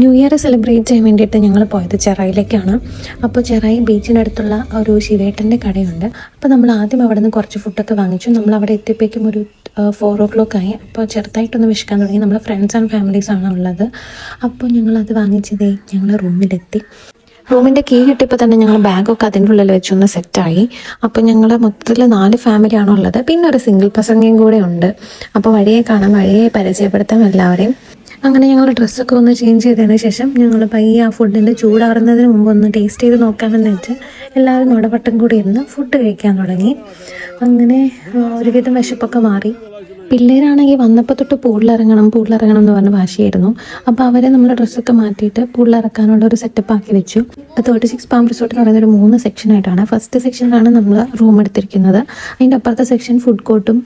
New year celebrate ചെയ്യാൻ വേണ്ടിയിട്ട് ഞങ്ങൾ പോയത് ചെറായിലേക്കാണ്. അപ്പോൾ ചെറായി ബീച്ചിനടുത്തുള്ള ഒരു ശിവേട്ടന്റെ കടയുണ്ട്. അപ്പോൾ നമ്മൾ ആദ്യം അവിടെ നിന്ന് കുറച്ച് ഫുഡൊക്കെ വാങ്ങിച്ചു. നമ്മൾ അവിടെ എത്തിയപ്പോഴേക്കും ഒരു ഫോർ ഓ ക്ലോക്ക് ആയി. അപ്പോൾ ചെറുതായിട്ടൊന്ന് വിശക്കാൻ തുടങ്ങി. നമ്മൾ ഫ്രണ്ട്സ് ആൻഡ് ഫാമിലീസ് ആണ് ഉള്ളത്. അപ്പോൾ ഞങ്ങളത് വാങ്ങിച്ചതേ ഞങ്ങൾ റൂമിലെത്തി. റൂമിന്റെ കീ കിട്ടിയപ്പോൾ തന്നെ ഞങ്ങൾ ബാഗൊക്കെ അതിന്റെ ഉള്ളിൽ വെച്ചൊന്ന് സെറ്റായി അപ്പോൾ ഞങ്ങൾ മൊത്തത്തിൽ നാല് ഫാമിലി ഉള്ളത്. പിന്നെ ഒരു സിംഗിൾ പ്രസംഗയും കൂടെ ഉണ്ട്. അപ്പോൾ വഴിയെ കാണാം വഴിയെ പരിചയപ്പെടുത്താം എല്ലാവരെയും. അങ്ങനെ ഞങ്ങൾ ഡ്രസ്സൊക്കെ ഒന്ന് ചേഞ്ച് ചെയ്തതിന് ശേഷം ഞങ്ങൾ പയ്യെ ആ ഫുഡിന്റെ ചൂടാറുന്നതിന് മുമ്പ് ഒന്ന് ടേസ്റ്റ് ചെയ്ത് നോക്കാമെന്ന് വെച്ച് എല്ലാവരും ഇടപെട്ടും കൂടി ഇരുന്ന് ഫുഡ് കഴിക്കാൻ തുടങ്ങി. അങ്ങനെ ഒരുവിധം വിശപ്പൊക്കെ മാറി. പിള്ളേരാണെങ്കിൽ വന്നപ്പോൾ തൊട്ട് പൂളിലിറങ്ങണം പൂളിലിറങ്ങണം എന്ന് പറഞ്ഞ ഭാഷയായിരുന്നു. അപ്പോൾ അവരെ നമ്മൾ ഡ്രസ്സൊക്കെ മാറ്റിയിട്ട് പൂളിലിറക്കാനുള്ള ഒരു സെറ്റപ്പ് ആക്കി വെച്ചു. തേർട്ടി സിക്സ് പാം റിസോർട്ട് എന്ന് പറയുന്ന ഒരു മൂന്ന് സെക്ഷനായിട്ടാണ് ഫസ്റ്റ് സെക്ഷനിലാണ് നമ്മൾ റൂം എടുത്തിരിക്കുന്നത്. അതിന്റെ അപ്പുറത്തെ സെക്ഷൻ ഫുഡ് കോർട്ടും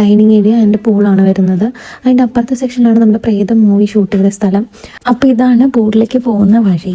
ഡൈനിങ് ഏരിയ അതിന്റെ പൂളാണ് വരുന്നത്. അതിന്റെ അപ്പുറത്തെ സെക്ഷനിലാണ് നമ്മൾ പ്രേതം മൂവി ഷൂട്ട് ചെയ്ത സ്ഥലം. അപ്പോൾ ഇതാണ് പൂളിലേക്ക് പോകുന്ന വഴി.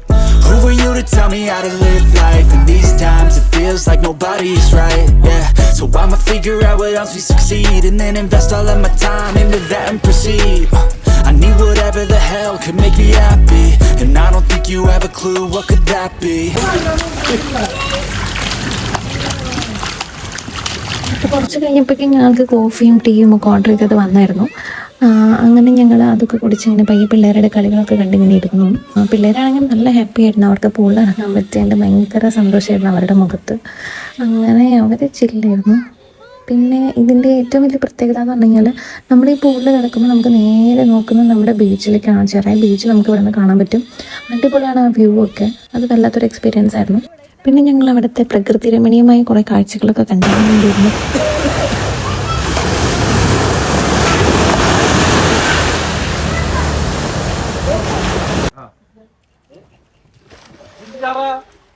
Who are you to tell me how to live life? In these times it feels like nobody's right, yeah So I'ma figure out what else we succeed And then invest all of my time into that and proceed I need whatever the hell could make me happy And I don't think you have a clue what could that be കുറച്ച് കഴിഞ്ഞപ്പോഴേക്കും ഞങ്ങൾക്ക് കോഫിയും ടീയും ഒക്കെ order ചെയ്തത് വന്നായിരുന്നു അങ്ങനെ ഞങ്ങൾ അതൊക്കെ കുടിച്ച് ഇങ്ങനെ പയ്യെ പിള്ളേരുടെ കളികളൊക്കെ കണ്ടിങ്ങനെ ഇരുന്നു. പിള്ളേരാണെങ്കിൽ നല്ല ഹാപ്പി ആയിരുന്നു. അവർക്ക് പൂളിറങ്ങാൻ പറ്റിയതിന്റെ ഭയങ്കര സന്തോഷമായിരുന്നു അവരുടെ മുഖത്ത്. അങ്ങനെ അവർ ചില്ലായിരുന്നു പിന്നെ ഇതിന്റെ ഏറ്റവും വലിയ പ്രത്യേകത എന്ന് പറഞ്ഞു കഴിഞ്ഞാൽ നമ്മൾ ഈ പൂളിൽ കിടക്കുമ്പോൾ നമുക്ക് നേരെ നോക്കുന്നത് നമ്മുടെ ബീച്ചിലേക്കാണ് ചെറിയ ബീച്ച് നമുക്ക് ഇവിടെ നിന്ന് കാണാൻ പറ്റും. അടിപൊളിയാണ് ആ വ്യൂ ഒക്കെ. അത് വല്ലാത്തൊരു എക്സ്പീരിയൻസ് ആയിരുന്നു. പിന്നെ ഞങ്ങൾ അവിടുത്തെ പ്രകൃതി രമണീയമായ കുറേ കാഴ്ചകളൊക്കെ കണ്ടാൻ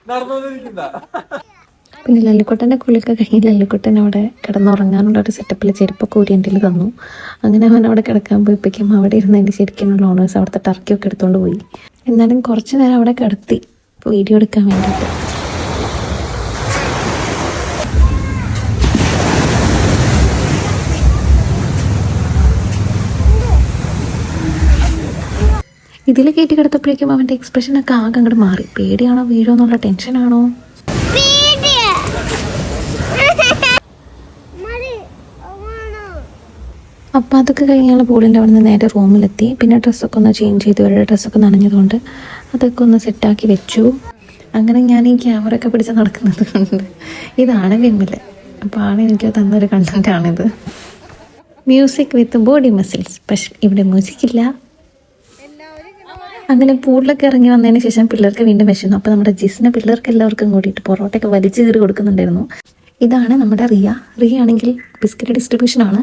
വേണ്ടിയിരുന്നു പിന്നെ ലല്ലിക്കുട്ടന്റെ കുളിയൊക്കെ കഴിഞ്ഞ് ലല്ലിക്കുട്ടൻ അവിടെ കിടന്നുറങ്ങാനുള്ള ഒരു സെറ്റപ്പിൽ ചെരുപ്പൊക്കെ ഊരിയന്റെ തന്നു. അങ്ങനെ അവൻ അവിടെ കിടക്കാൻ പോയപ്പോഴേക്കും അവിടെ ഇരുന്ന് എന്റെ ശരിക്കുള്ള ഓണേഴ്സ് അവിടുത്തെ ടർക്കിയൊക്കെ എടുത്തുകൊണ്ട് പോയി. എന്നാലും കുറച്ച് നേരം അവിടെ കിടത്തി വീഡിയോ എടുക്കാൻ വേണ്ടിയിട്ട്. ഇതിൽ കയറ്റി കിടത്തപ്പോഴേക്കും അവന്റെ എക്സ്പ്രഷനൊക്കെ ആകെ അങ്ങോട്ട് മാറി. പേടിയാണോ വീഴോ എന്നുള്ള ടെൻഷനാണോ അപ്പോൾ അതൊക്കെ കഴിഞ്ഞാൽ പൂളിന്റെ അവിടെ നിന്ന് നേരെ റൂമിലെത്തി. പിന്നെ ഡ്രസ്സൊക്കെ ഒന്ന് ചേഞ്ച് ചെയ്തു ഇവരുടെ ഡ്രസ്സൊക്കെ നനഞ്ഞതുകൊണ്ട് അതൊക്കെ ഒന്ന് സെറ്റാക്കി വെച്ചു. അങ്ങനെ ഞാൻ ഈ ക്യാമറ ഒക്കെ പിടിച്ച് നടക്കുന്നത് കൊണ്ട് ഇതാണ് വിമ്മിൽ. അപ്പോൾ ആണ് എനിക്ക് തന്നൊരു കണ്ടന്റാണിത് മ്യൂസിക് വിത്ത് ബോഡി മസിൽസ് പക്ഷെ ഇവിടെ മ്യൂസിക് ഇല്ല. അങ്ങനെ പൂളിലൊക്കെ ഇറങ്ങി വന്നതിന് ശേഷം പിള്ളേർക്ക് വീണ്ടും വിശന്നു. അപ്പോൾ നമ്മുടെ ജിസിനെ പിള്ളേർക്ക് എല്ലാവർക്കും കൂടിയിട്ട് പൊറോട്ടയൊക്കെ വലിച്ചു കയറി കൊടുക്കുന്നുണ്ടായിരുന്നു. ഇതാണ് നമ്മുടെ റിയ. റിയ ആണെങ്കിൽ ബിസ്ക്കറ്റ് ഡിസ്ട്രിബ്യൂഷനാണ്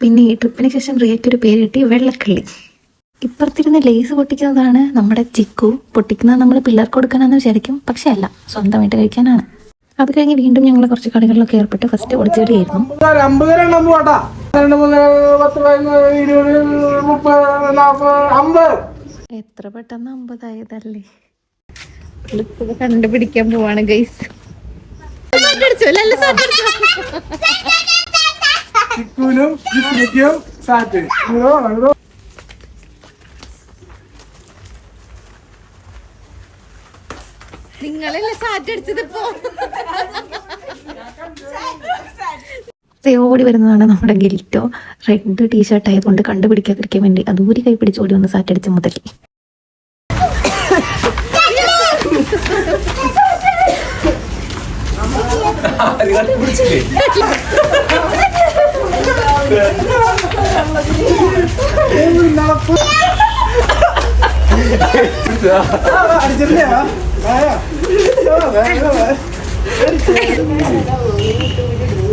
പിന്നെ ഈ ട്രിപ്പിന് ശേഷം റിയയ്ക്ക് ഒരു പേര് കിട്ടി വെള്ളക്കള്ളി. ഇപ്പുറത്തിരുന്ന് ലേസ് പൊട്ടിക്കുന്നതാണ് നമ്മുടെ ചിക്കു. പൊട്ടിക്കുന്നത് നമ്മൾ പിള്ളേർക്ക് കൊടുക്കാനാണെന്ന് വിചാരിക്കും. പക്ഷെ അല്ല സ്വന്തമായിട്ട് കഴിക്കാനാണ്. അത് കഴിഞ്ഞ് വീണ്ടും ഞങ്ങൾ കുറച്ച് കളികളിലൊക്കെ ഏർപ്പെട്ട് ഫസ്റ്റ് ഒളിച്ചെടിയായിരുന്നു രണ്ട് മൂന്ന് പത്ത് പതിനൊന്ന് ഇരുപത് മുപ്പത് നാൽപ്പത് അമ്പത്. എത്ര പെട്ടെന്ന് അമ്പതായതല്ലേ? കണ്ടുപിടിക്കാൻ പോവാണ് ഗൈസ് നിങ്ങളല്ലേ സാറ്റ് അടിച്ചത് ഇപ്പോ? ഓടി വരുന്നതാണ് നമ്മുടെ ഗിൽറ്റോ റെഡ് ടീഷർട്ട് ആയതുകൊണ്ട് കണ്ടുപിടിക്കാതിരിക്കാൻ വേണ്ടി അതൂരി കൈ പിടിച്ച് ഓടി വന്ന് സാറ്റടിച്ച് മുതലി അടിച്ചിട്ടില്ല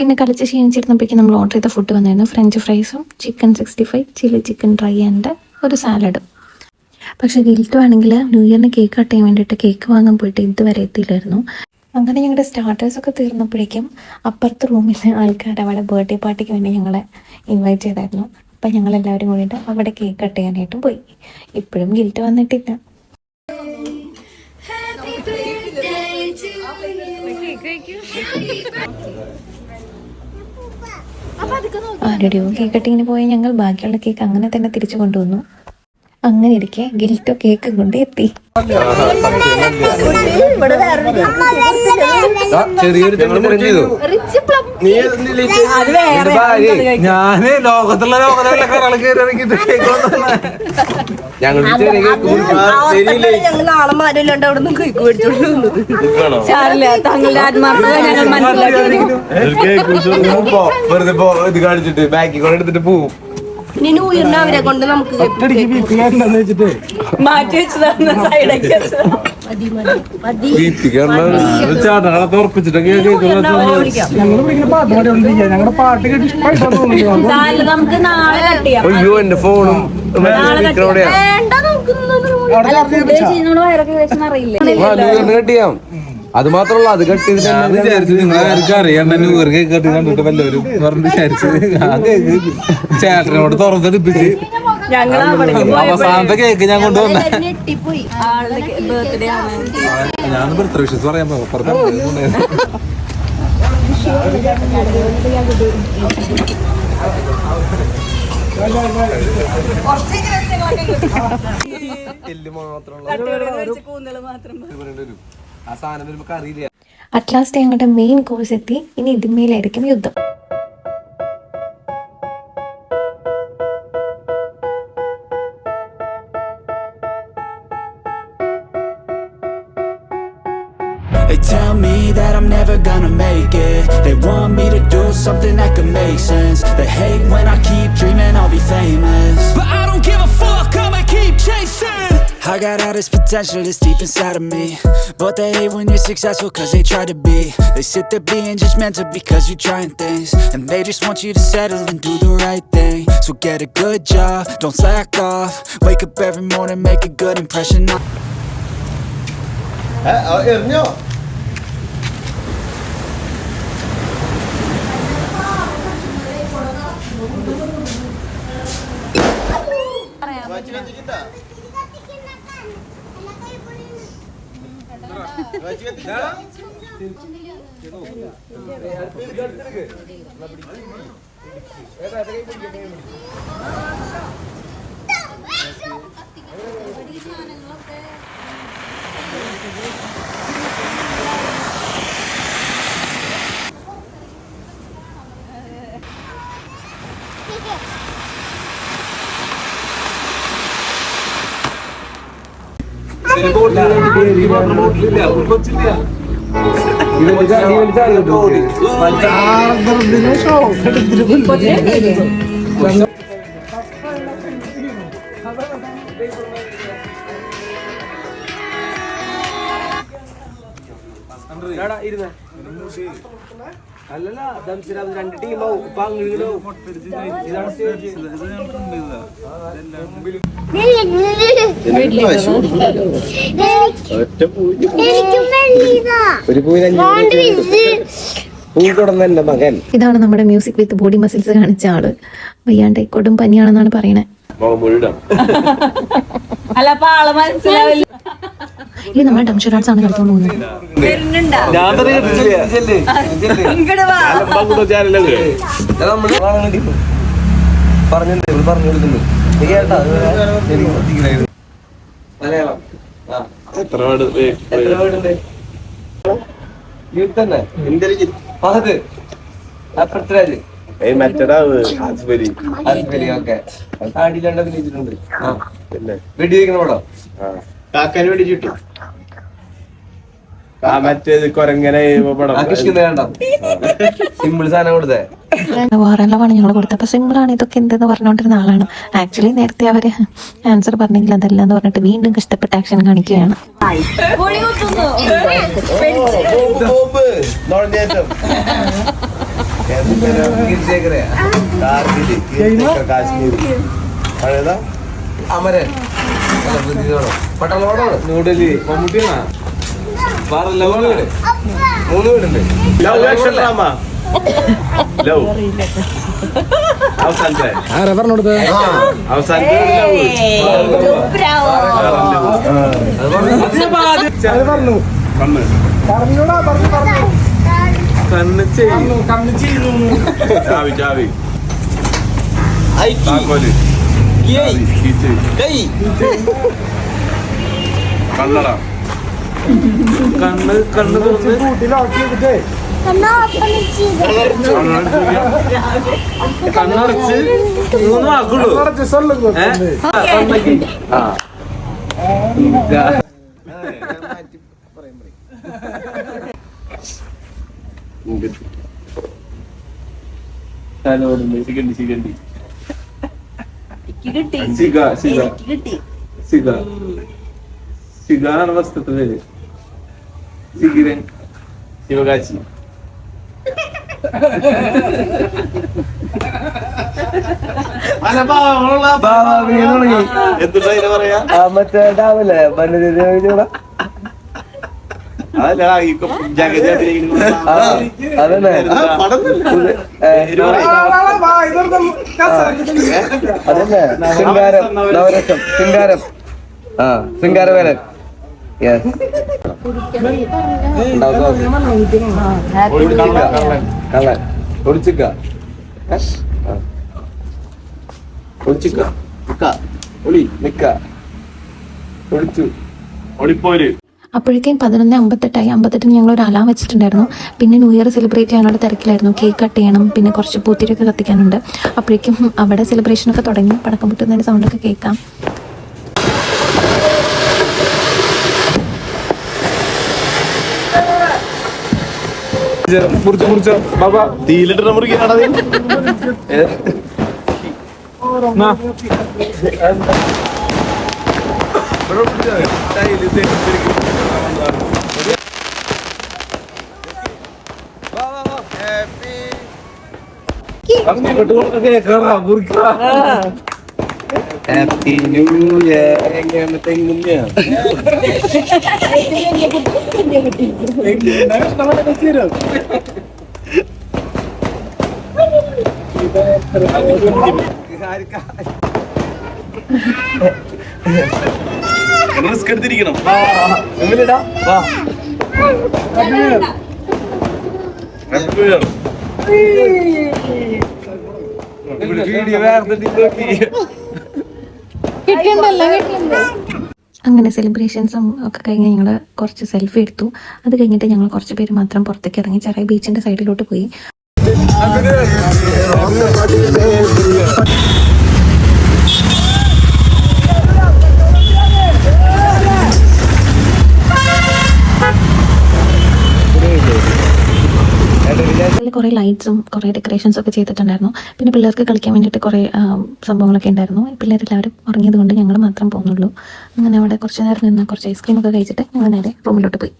പിന്നെ കളിച്ച് ക്ഷീണിച്ചിരുന്നപ്പോഴേക്കും നമ്മൾ ഓർഡർ ചെയ്ത ഫുഡ് വന്നായിരുന്നു French ഫ്രൈസും chicken sixty five chilli chicken dry and ഒരു സാലഡും പക്ഷേ ഗിൽറ്റു ആണെങ്കിൽ ന്യൂ ഇയറിന് കേക്ക് കട്ട് ചെയ്യാൻ വേണ്ടിയിട്ട് കേക്ക് വാങ്ങാൻ പോയിട്ട് ഇതുവരെ എത്തിയില്ലായിരുന്നു. അങ്ങനെ ഞങ്ങളുടെ സ്റ്റാർട്ടേഴ്സൊക്കെ തീർന്നപ്പോഴേക്കും അപ്പുറത്തെ റൂമിൽ ആൾക്കാർ അവിടെ ബർത്ത്ഡേ പാർട്ടിക്ക് വേണ്ടി ഞങ്ങളെ ഇൻവൈറ്റ് ചെയ്തായിരുന്നു. അപ്പം ഞങ്ങളെല്ലാവരും കൂടിയിട്ട് അവിടെ കേക്ക് കട്ട് ചെയ്യാനായിട്ടും പോയി. ഇപ്പോഴും ഗിൽറ്റ് വന്നിട്ടില്ല. ആരുടെയോ കേക്ക് കട്ടിങ്ങിന് പോയ ഞങ്ങൾ ബാക്കിയുള്ള കേക്ക് അങ്ങനെ തന്നെ തിരിച്ചു കൊണ്ടുവന്നു. അങ്ങനെ ഇരിക്കെ ഗിൽറ്റോ കേക്ക് കൊണ്ട് എത്തി ഞാൻ ലോകത്തുള്ള ലോകത്തിലൊക്കെ ഞങ്ങൾ നാളെ മാരില്ലാണ്ട് അവിടെ നിന്ന് കേക്ക് മേടിച്ചോണ്ട് സാറില്ല തങ്ങളുടെ ആത്മാർത്ഥത ഞങ്ങൾ മനസ്സിലാക്കി വെറുതെ ഇത് കാണിച്ചിട്ട് ബാക്കി കൊണ്ട് എടുത്തിട്ട് പോവും. ഇനി ന്യൂ ഇയറിന് അവരെ കൊണ്ട് നമുക്ക് മാറ്റി വെച്ചതാണ് സൈഡൊക്കെ. ഞങ്ങളുടെ പാട്ട് കേട്ട് ഇഷ്ടമായിട്ടാണ് നമുക്ക് നാളെ അയ്യോ എന്റെ ഫോണും അറിയില്ല കട്ടിയാം അത് മാത്രമല്ല അത് കട്ടി വിചാരിച്ചു നിങ്ങളാർക്കും അറിയാം. ന്യൂ ഇയർ കേക്ക് കണ്ടിട്ട് വല്ലവരും പറഞ്ഞു വിചാരിച്ചു. ചേട്ടനോട് തുറന്നെടുപ്പിച്ച്. അവസാനത്തെ കേക്ക് ഞാൻ കൊണ്ടുവന്ന ഞാൻ ബർത്ത്ഡേ വിഷസ് പറയാൻ പറഞ്ഞു ആ സാധനം വരുമ്പോ അറിയില്ല അറ്റ് ലാസ്റ്റ് ഞങ്ങളുടെ മെയിൻ കോഴ്സ് എത്തി ഇനി ഇതിന്മേലായിരിക്കും യുദ്ധം They tell me that I'm never gonna make it They want me to do something that could make sense They hate when I keep dreaming I'll be famous But I I got all this potential that's deep inside of me. But they hate when you're successful cause they try to be. They sit there being judgmental because you're trying things. And they just want you to settle and do the right thing. So get a good job, don't slack off. Wake up every morning, make a good impression. Ha, ermiyor. Kita. Show എടുത്തിട്ട് അല്ലല്ല രണ്ട് ടീമാവും ഇപ്പൊ ഇതാണ് നമ്മുടെ music with body muscles കാണിച്ച ആൾ. വയ്യാണ്ട് കൊടും പനിയാണെന്നാണ് പറയണേ. അല്ല അപ്പൊ ആൾ മനസ്സിലാവില്ല. ഇനി നമ്മൾ ഡംഷർ ആർട്സ് ആണ് കളിക്കാൻ പോകുന്നത്. മലയാളം ആ. എത്ര വേർഡുണ്ട് ഇതിൽ തന്നെ ഫഹദ് ആ പൃഥ്വിരാജ് പടം കാക്കാന് വേണ്ടി ചുട്ടു ആ മറ്റേത് കൊരങ്ങനെ സിമ്പിൾ സാധനം കൊടുത്തേ. വേറെല്ലാമാണ് ഞങ്ങൾ കൊടുത്തത് അപ്പോൾ സിമ്പിളാണ് ഇതൊക്കെ എന്തെന്ന് പറഞ്ഞുകൊണ്ടിരുന്ന ആളാണ്. ആക്ച്വലി നേരത്തെ അവർ ആൻസർ പറഞ്ഞെങ്കിൽ അതല്ല എന്ന് പറഞ്ഞിട്ട് വീണ്ടും കഷ്ടപ്പെട്ട ആക്ഷൻ കാണിക്കുകയാണ്. അമരൻ. ന്യൂഡൽഹി. മമ്മൂട്ടിയാണോ. വേറല്ല മൂന്ന് വീട്. മൂന്ന് വീടുണ്ട്. Love action drama love. അവസാനത്തെ. അവസാനത്തെ ലവ്. കണ്ണ്. പറഞ്ഞു കണ്ണ് ചെയ്യും കണ്ണു ചെയ്തു ചാവി ചാവി. കീച്ച്. കണ്ണട കണ്ണ് കണ്ണ് തുറന്ന് കൂട്ടിലോക്കി ചെയ്തിട്ടേ കണ്ണടച്ച് മൂന്ന് വാക്കുള്ളൂ കുറച്ച് സൊല്ലുക ഏ? എനിക്ക് കിട്ടി എനിക്ക് കിട്ടി. സിഗ. സിഗ ആണ് വസ്തുത്തെ പേര്. സിഗിരൻ ശിവകാശി. എന്തുട്ടാ ഇതിനെ പറയാ? മറ്റേ ഡാമല്ലേ വന്യജീവിയുടെ അതല്ല ആ, അതന്നെ ഇത്, ഏ, അതന്നെ ശൃംഗാരം നവരസം ശൃംഗാരം ആ ശൃംഗാരവേലൻ യെസ് കള്ളൻ ഒളിച്ചിക്ക ഒളിച്ചിക്ക ഒളി നിക്ക ഒളിച്ചു ഒളിപ്പോര് അപ്പോഴേക്കും പതിനൊന്ന് അമ്പത്തെട്ടായി. അമ്പത്തെട്ടിന് ഞങ്ങൾ ഒരു അലാം വെച്ചിട്ടുണ്ടായിരുന്നു. പിന്നെ ന്യൂ ഇയർ സെലിബ്രേറ്റ് ചെയ്യാനുള്ള തിരക്കിലായിരുന്നു. കേക്ക് കട്ട് ചെയ്യണം പിന്നെ കുറച്ച് പൂത്തിരിയൊക്കെ കത്തിക്കാനുണ്ട്. അപ്പോഴേക്കും അവിടെ സെലിബ്രേഷനൊക്കെ തുടങ്ങി. പടക്കം പൊട്ടുന്നതിന്റെ സൗണ്ടൊക്കെ കേൾക്കാം. മുറിച്ച മുറിച്ച. ബാബാ തീയിലിട്ട് മുറിക്കാണോ നാ. അങ്ങോട്ട് കൊടുക്ക കേക്കാറാ മുറിക്കാ ഹാപ്പി ന്യൂ ഇയർ എങ്ങനെ തെങ്ങുന്ന റിസ്ക് എടുത്തിരിക്കണം. വാ. വീഡിയോ വേറെ അങ്ങനെ സെലിബ്രേഷൻസും ഒക്കെ കഴിഞ്ഞ് ഞങ്ങൾ കുറച്ച് സെൽഫി എടുത്തു. അത് കഴിഞ്ഞിട്ട് ഞങ്ങൾ കുറച്ച് പേര് മാത്രം പുറത്തേക്ക് ഇറങ്ങി ചെറിയ ബീച്ചിന്റെ സൈഡിലോട്ട് പോയി. അതിൽ കുറേ ലൈറ്റ്സും കുറേ ഡെക്കറേഷൻസ് ഒക്കെ ചെയ്തിട്ടുണ്ടായിരുന്നു. പിന്നെ പിള്ളേർക്ക് കളിക്കാൻ വേണ്ടിയിട്ട് കുറേ സംഭവങ്ങളൊക്കെ ഉണ്ടായിരുന്നു. പിള്ളേരെല്ലാവരും ഉറങ്ങിയത് കൊണ്ട് ഞങ്ങൾ മാത്രം പോകുന്നുള്ളൂ. അങ്ങനെ അവിടെ കുറച്ച് നേരം നിന്ന് കുറച്ച് ഐസ്ക്രീം ഒക്കെ കഴിച്ചിട്ട് ഞങ്ങൾ നേരെ റൂമിലോട്ട് പോയി.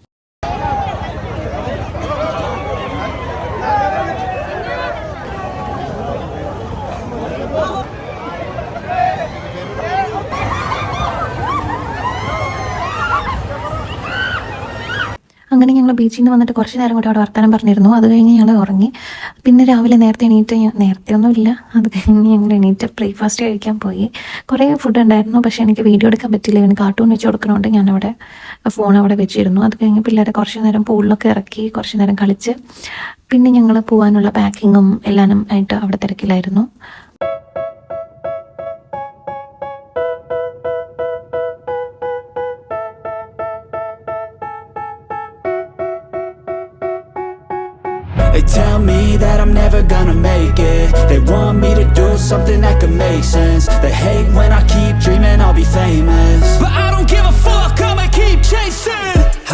അങ്ങനെ ഞങ്ങൾ ബീച്ചിൽ നിന്ന് വന്നിട്ട് കുറച്ച് നേരം കൂടി അവിടെ വർത്തമാനം പറഞ്ഞിരുന്നു. അത് കഴിഞ്ഞ് ഞങ്ങൾ ഉറങ്ങി. പിന്നെ രാവിലെ നേരത്തെ എണീറ്റ് നേരത്തെ ഒന്നുമില്ല അത് കഴിഞ്ഞ് ഞങ്ങൾ എണീറ്റ് ബ്രേക്ക്ഫാസ്റ്റ് കഴിക്കാൻ പോയി. കുറേ ഫുഡ് ഉണ്ടായിരുന്നു. പക്ഷേ എനിക്ക് വീഡിയോ എടുക്കാൻ പറ്റില്ല. ഇവന് കാർട്ടൂൺ വെച്ച് കൊടുക്കണോണ്ട് ഞാനവിടെ ഫോൺ അവിടെ വെച്ചിരുന്നു. അത് കഴിഞ്ഞ് പിള്ളേരെ കുറച്ച് നേരം പൂളിലൊക്കെ ഇറക്കി കുറച്ച് നേരം കളിച്ച്. പിന്നെ ഞങ്ങൾ പോകാനുള്ള പാക്കിങ്ങും എല്ലാനും ആയിട്ട് അവിടെ തിരക്കിലായിരുന്നു. Never gonna make it. They want me to do something that could make sense. They hate when I keep dreaming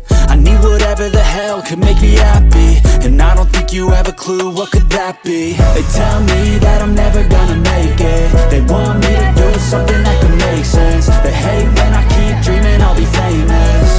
I need whatever the hell could make me happy. And I don't think you have a clue what could that be. They tell me that I'm never gonna make it. They want me to do something that could make sense. They hate when I keep dreaming I'll be famous